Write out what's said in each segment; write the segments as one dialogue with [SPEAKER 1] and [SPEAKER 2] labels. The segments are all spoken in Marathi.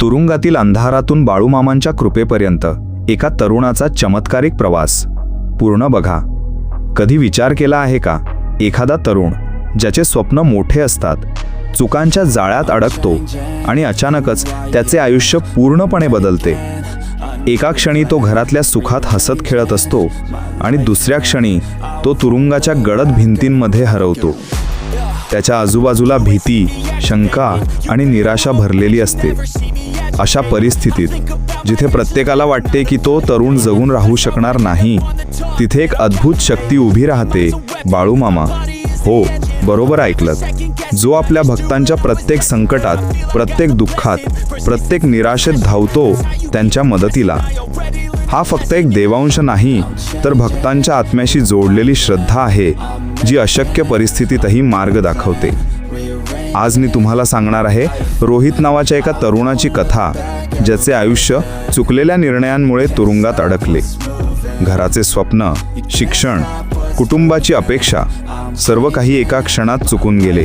[SPEAKER 1] तुरुंगातील अंधारातून बाळूमामांच्या कृपेपर्यंत एका तरुणाचा चमत्कारिक प्रवास. पूर्ण बघा. कधी विचार केला आहे का? एखादा तरुण ज्याचे स्वप्न मोठे असतात चुकांच्या जाळ्यात अडकतो आणि अचानकच त्याचे आयुष्य पूर्णपणे बदलते. एका क्षणी तो घरातल्या सुखात हसत खेळत असतो आणि दुसऱ्या क्षणी तो तुरुंगाच्या गडद भिंतींमध्ये हरवतो. त्याच्या आजूबाजूला भीती शंका आणि निराशा भरलेली असते. अशा परिस्थितीत जिथे प्रत्येकाला वाटते की तो तरुण जगून राहू शकणार नाही तिथे एक अद्भुत शक्ती उभी राहते बाळूमामा हो बरोबर ऐकलं जो आपल्या भक्तांच्या प्रत्येक संकटात प्रत्येक दुःखात प्रत्येक निराशेत धावतो त्यांच्या मदतीला. हा फक्त एक देवांश नाही तर भक्तांच्या आत्म्याशी जोडलेली श्रद्धा आहे जी अशक्य परिस्थितीतही मार्ग दाखवते. आज मी तुम्हाला सांगणार आहे रोहित नावाच्या एका तरुणाची कथा ज्याचे आयुष्य चुकलेल्या निर्णयांमुळे तुरुंगात अडकले. घराचे स्वप्न शिक्षण कुटुंबाची अपेक्षा सर्व काही एका क्षणात चुकून गेले.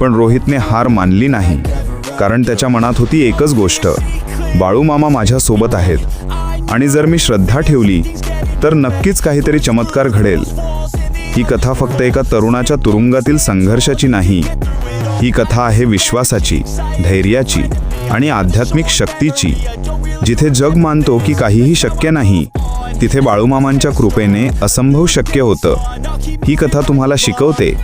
[SPEAKER 1] पण रोहितने हार मानली नाही कारण त्याच्या मनात होती एकच गोष्ट बाळूमामा माझ्यासोबत आहेत. आणि जर मी श्रद्धा ठेवली तर नक्कीच काहीतरी चमत्कार घडेल. ही कथा फक्त एका तरुणाच्या तुरुंगातील संघर्षाची नाही. ही कथा आहे विश्वासाची धैर्याची आणि आध्यात्मिक शक्तीची. जिथे जग मानतो की काहीही शक्य नाही तिथे बाळूमामांच्या कृपेने असंभव शक्य होतं. ही कथा तुम्हाला शिकवते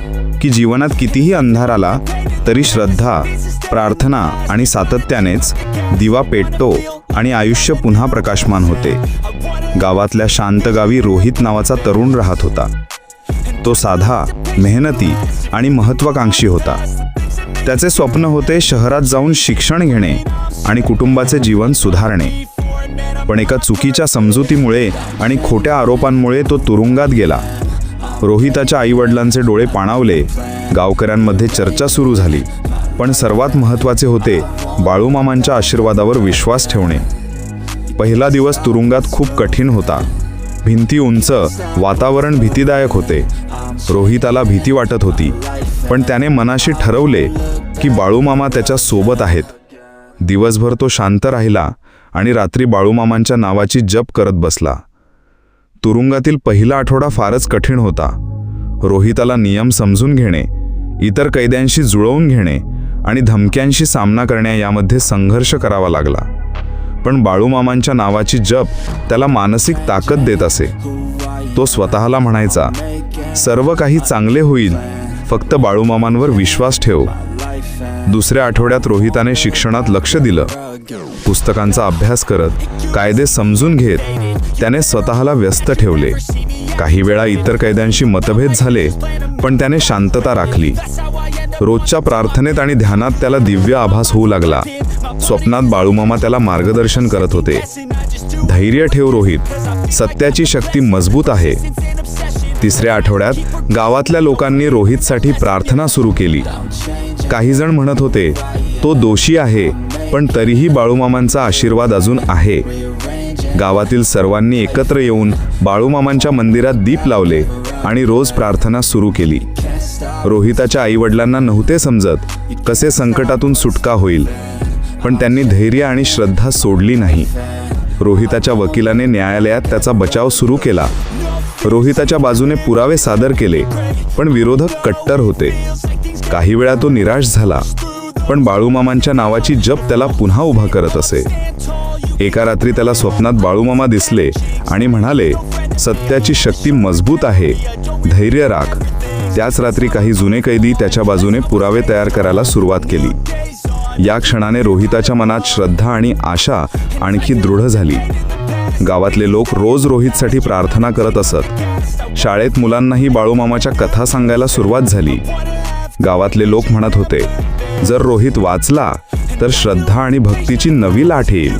[SPEAKER 1] की जीवनात कितीही अंधार आला तरी श्रद्धा प्रार्थना आणि सातत्यानेच दिवा पेटतो. आणि आयुष्य पुन्हा प्रकाशमान होते. गावातल्या शांत गावी रोहित नावाचा तरुण राहत होता. तो साधा मेहनती आणि महत्वाकांक्षी होता. त्याचे स्वप्न होते शहरात जाऊन शिक्षण घेणे आणि कुटुंबाचे जीवन सुधारणे. पण एका चुकीच्या समजुतीमुळे आणि खोट्या आरोपांमुळे तो तुरुंगात गेला. रोहिताच्या आईवडिलांचे डोळे पाणावले. गावकऱ्यांमध्ये चर्चा सुरू झाली. पण सर्वात महत्त्वाचे होते बाळूमामांच्या आशीर्वादावर विश्वास ठेवणे. पहिला दिवस तुरुंगात खूप कठीण होता. भिंती उंच वातावरण भीतीदायक होते. रोहिताला भीती वाटत होती. पण त्याने मनाशी ठरवले की बाळूमामा त्याच्या सोबत आहेत. दिवसभर तो शांत राहिला आणि रात्री बाळूमामांच्या नावाची जप करत बसला. तुरुंगातील पहिला आठवडा फारच कठीण होता. रोहिताला नियम समजून घेणे इतर कैद्यांशी जुळवून घेणे आणि धमक्यांशी सामना करण्या यामध्ये संघर्ष करावा लागला. पण बाळूमामांच्या नावाची जप त्याला मानसिक ताकद देत असे. तो स्वतःला म्हणायचा सर्व काही चांगले होईल. फक्त बाळूमामांवर विश्वास ठेव. दुसऱ्या आठवड्यात रोहिताने शिक्षणात लक्ष दिलं. पुस्तकांचा अभ्यास करत कायदे समजून घेत त्याने स्वतःला व्यस्त ठेवले. काही वेळा इतर कैद्यांशी मतभेद झाले पण त्याने शांतता राखली. रोजच्या प्रार्थनेत आणि ध्यानात त्याला दिव्य आभास होऊ लागला. स्वप्नात बाळूमामा त्याला मार्गदर्शन करत होते. धैर्य ठेव रोहित. सत्याची शक्ती मजबूत आहे. तिसऱ्या आठवड्यात गावातल्या लोकांनी रोहितसाठी प्रार्थना सुरू केली. काही जण म्हणत होते तो दोषी आहे पण तरीही बाळूमामांचा आशीर्वाद अजून आहे. गावातील सर्वांनी एकत्र येऊन बाळूमामांच्या मंदिरात दीप लावले आणि रोज प्रार्थना सुरू केली. रोहिताच्या आईवडिलांना नव्हते समजत कसे संकटातून सुटका होईल. पण त्यांनी धैर्य आणि श्रद्धा सोडली नाही. रोहिताच्या वकिलाने न्यायालयात त्याचा बचाव सुरू केला. रोहिताच्या बाजूने पुरावे सादर केले पण विरोधक कट्टर होते. काही वेळा तो निराश झाला पण बाळूमामांच्या नावाची जप त्याला पुन्हा उभा करत असे. एका रात्री त्याला स्वप्नात बाळूमामा दिसले आणि म्हणाले सत्याची शक्ती मजबूत आहे. धैर्य राख. त्याच रात्री काही जुने कैदी त्याच्या बाजूने पुरावे तयार करायला सुरुवात केली. या क्षणाने रोहिताच्या मनात श्रद्धा आणि आशा आणखी दृढ झाली. गावातले लोक रोज रोहितसाठी प्रार्थना करत असत. शाळेत मुलांनाही बाळूमामाच्या कथा सांगायला सुरुवात झाली. गावातले लोक म्हणत होते जर रोहित वाचला तर श्रद्धा आणि भक्तीची नवी लाट येईल.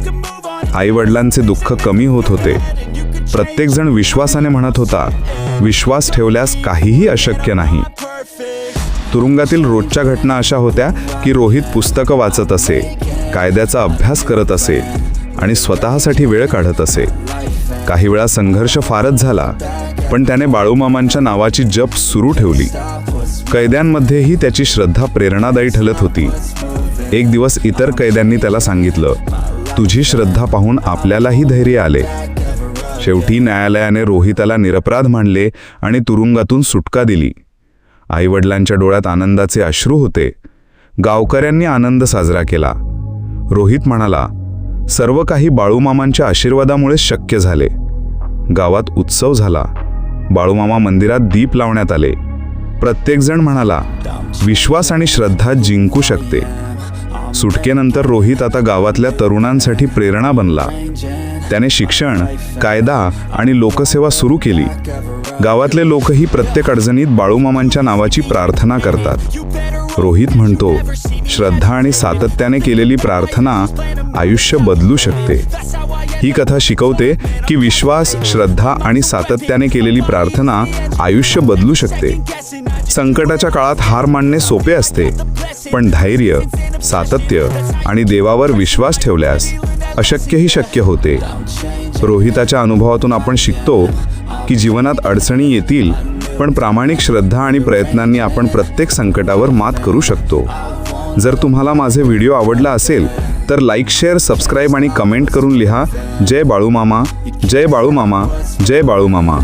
[SPEAKER 1] आई वडिलांचे दुःख कमी होत होते. प्रत्येकजण विश्वासाने म्हणत होता विश्वास ठेवल्यास काहीही अशक्य नाही. तुरुंगातील रोजच्या घटना अशा होत्या की रोहित पुस्तकं वाचत असे कायद्याचा अभ्यास करत असे आणि स्वतःसाठी वेळ काढत असे. काही वेळा संघर्ष फारच झाला पण त्याने बाळूमामांच्या नावाची जप सुरू ठेवली. कैद्यांमध्येही त्याची श्रद्धा प्रेरणादायी ठरत होती. एक दिवस इतर कैद्यांनी त्याला सांगितलं तुझी श्रद्धा पाहून आपल्यालाही धैर्य आले. शेवटी न्यायालयाने रोहिताला निरपराध मानले आणि तुरुंगातून सुटका दिली. आईवडिलांच्या डोळ्यात आनंदाचे अश्रू होते. गावकऱ्यांनी आनंद साजरा केला. रोहित म्हणाला सर्व काही बाळूमामांच्या आशीर्वादामुळे शक्य झाले. गावात उत्सव झाला. बाळूमामा मंदिरात दीप लावण्यात आले. प्रत्येकजण म्हणाला विश्वास आणि श्रद्धा जिंकू शकते. सुटकेनंतर रोहित आता गावातल्या तरुणांसाठी प्रेरणा बनला. त्याने शिक्षण कायदा आणि लोकसेवा सुरू केली. गावातले लोकही प्रत्येक अडचणीत बाळूमामांच्या नावाची प्रार्थना करतात. रोहित म्हणतो श्रद्धा आणि सातत्याने केलेली प्रार्थना आयुष्य बदलू शकते. ही कथा शिकवते की विश्वास श्रद्धा आणि सातत्याने केलेली प्रार्थना आयुष्य बदलू शकते. संकटाच्या काळात हार मानणे सोपे असते पण धैर्य सातत्य आणि देवावर विश्वास ठेवल्यास अशक्यही शक्य होते. रोहिताच्या अनुभवातून आपण शिकतो की जीवनात अडचणी येतील पण प्रामाणिक श्रद्धा आणि प्रयत्नांनी आपण प्रत्येक संकटावर मात करू शकतो. जर तुम्हाला माझे व्हिडिओ आवडला असेल तर लाईक शेअर सबस्क्राईब आणि कमेंट करून लिहा. जय बाळूमामा जय बाळूमामा जय बाळूमामा.